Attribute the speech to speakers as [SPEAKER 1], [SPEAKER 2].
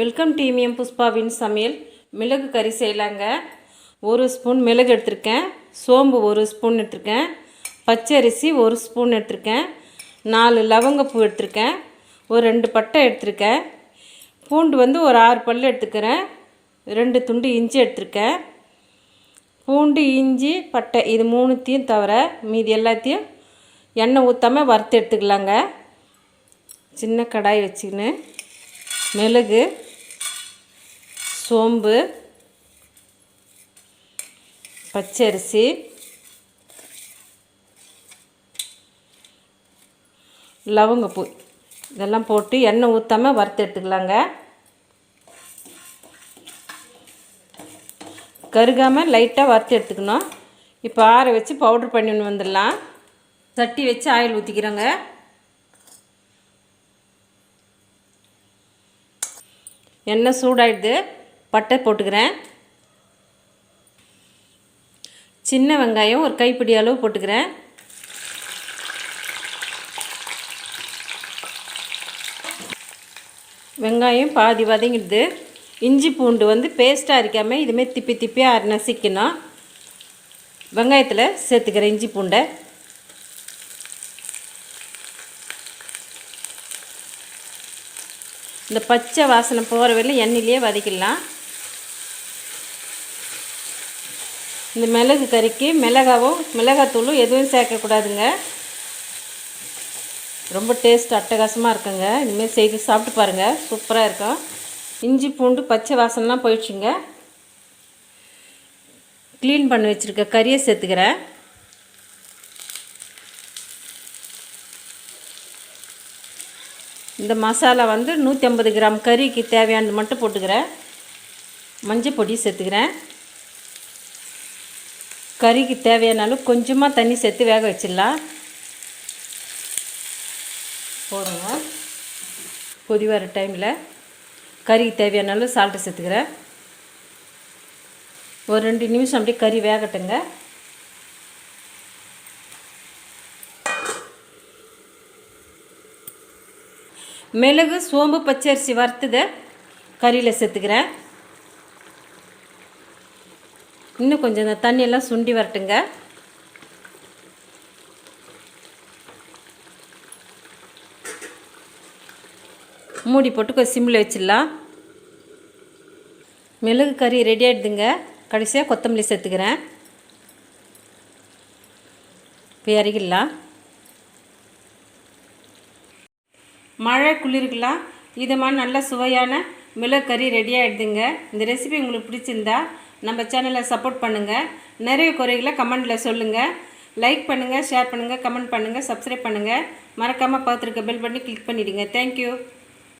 [SPEAKER 1] Welcome டீமியம் புஷ்பாவின் சமையல். மிளகு கறி செய்யலாங்க. ஒரு ஸ்பூன் மிளகு எடுத்திருக்கேன். சோம்பு ஒரு ஸ்பூன் எடுத்திருக்கேன். பச்சரிசி ஒரு ஸ்பூன் எடுத்திருக்கேன். நாலு லவங்கப்பூ எடுத்திருக்கேன். ஒரு ரெண்டு பட்டை எடுத்திருக்கேன். பூண்டு வந்து ஒரு ஆறு பல் எடுத்துக்கிறேன். ரெண்டு துண்டு இஞ்சி எடுத்திருக்கேன். பூண்டு இஞ்சி பட்டை இது மூணுத்தையும் தவிர மீதி எல்லாத்தையும் எண்ணெய் ஊற்றாமல் வறுத்து எடுத்துக்கலாங்க. சின்ன கடாய் வச்சுக்கின்னு. மிளகு சோம்பு பச்சரிசி லவங்கப்பூ. இதெல்லாம் போட்டு எண்ணெய் ஊற்றாமல் வறுத்து எடுத்துக்கலாங்க. கருகாமல் லைட்டாக வறுத்து எடுத்துக்கணும். இப்போ ஆற வச்சு பவுட்ரு பண்ணின்னு வந்துடலாம். சட்டி வச்சு ஆயில் ஊற்றிக்கிறோங்க எண்ணெய் சூடாயிடுது. பட்டை போட்டுக்கிறேன். சின்ன வெங்காயம் ஒரு கைப்பிடி அளவு போட்டுக்கிறேன். வெங்காயம் பாதி வதங்கிடுது. இஞ்சி பூண்டு வந்து பேஸ்ட்டாக அரைக்காமல் இதுமாரி திப்பி திப்பியாக நசிக்கணும் வெங்காயத்தில் சேர்த்துக்கிறேன் இஞ்சி பூண்டை. இந்த பச்சை வாசனை போகிற வரையிலும் எண்ணெயிலே வதக்கிடலாம். இந்த மிளகு கறிக்கு மிளகாவும் மிளகாத்தூளும் எதுவும் சேர்க்கக்கூடாதுங்க. ரொம்ப டேஸ்ட் அட்டகாசமாக இருக்குங்க. இனிமேல் செய்து சாப்பிட்டு பாருங்கள் சூப்பராக இருக்கும். இஞ்சி பூண்டு பச்சை வாசனைலாம் போயிடுச்சுங்க. க்ளீன் பண்ணி வச்சுருக்க கறியை சேர்த்துக்கிறேன். இந்த மசாலா வந்து நூற்றி ஐம்பது கிராம் கறிக்கு தேவையானது மட்டும் போட்டுக்கிறேன். மஞ்சள் பொடி சேர்த்துக்கிறேன். கறிக்கு தேவையானாலும் கொஞ்சமாக தண்ணி சேர்த்து வேக வச்சிடலாம். போடுங்க. கொதி வர டைமில் கறிக்கு தேவையானாலும் சால்ட்டு சேர்த்துக்கிறேன். ஒரு ரெண்டு நிமிஷம் அப்படியே கறி வேகட்டுங்க. மிளகு சோம்பு பச்சரிசி வறுத்ததை கறியில் சேர்த்துக்கிறேன். இன்னும் கொஞ்சம் இந்த தண்ணியெல்லாம் சுண்டி வரட்டுங்க. மூடி போட்டு கொஞ்சம் சிம்மில் வச்சிடலாம். மிளகு கறி ரெடி ஆகிடுதுங்க கடைசியாக கொத்தமல்லி சேர்த்துக்கிறேன். இப்போ இறக்கிடலாம். மழை குளிருக்கெல்லாம் இது மாதிரி நல்ல சுவையான மிளகு கறி ரெடி ஆகிடுதுங்க இந்த ரெசிபி உங்களுக்கு பிடிச்சிருந்தா நம்ம சேனலை சப்போர்ட் பண்ணுங்கள் நிறைய குறைகளை கமெண்டில் சொல்லுங்கள் லைக் பண்ணுங்கள் ஷேர் பண்ணுங்கள் கமெண்ட் பண்ணுங்கள் சப்ஸ்கிரைப் பண்ணுங்கள் மறக்காமல் பார்த்துருக்க பெல் பண்ணி கிளிக் பண்ணிவிடுங்க தேங்க்யூ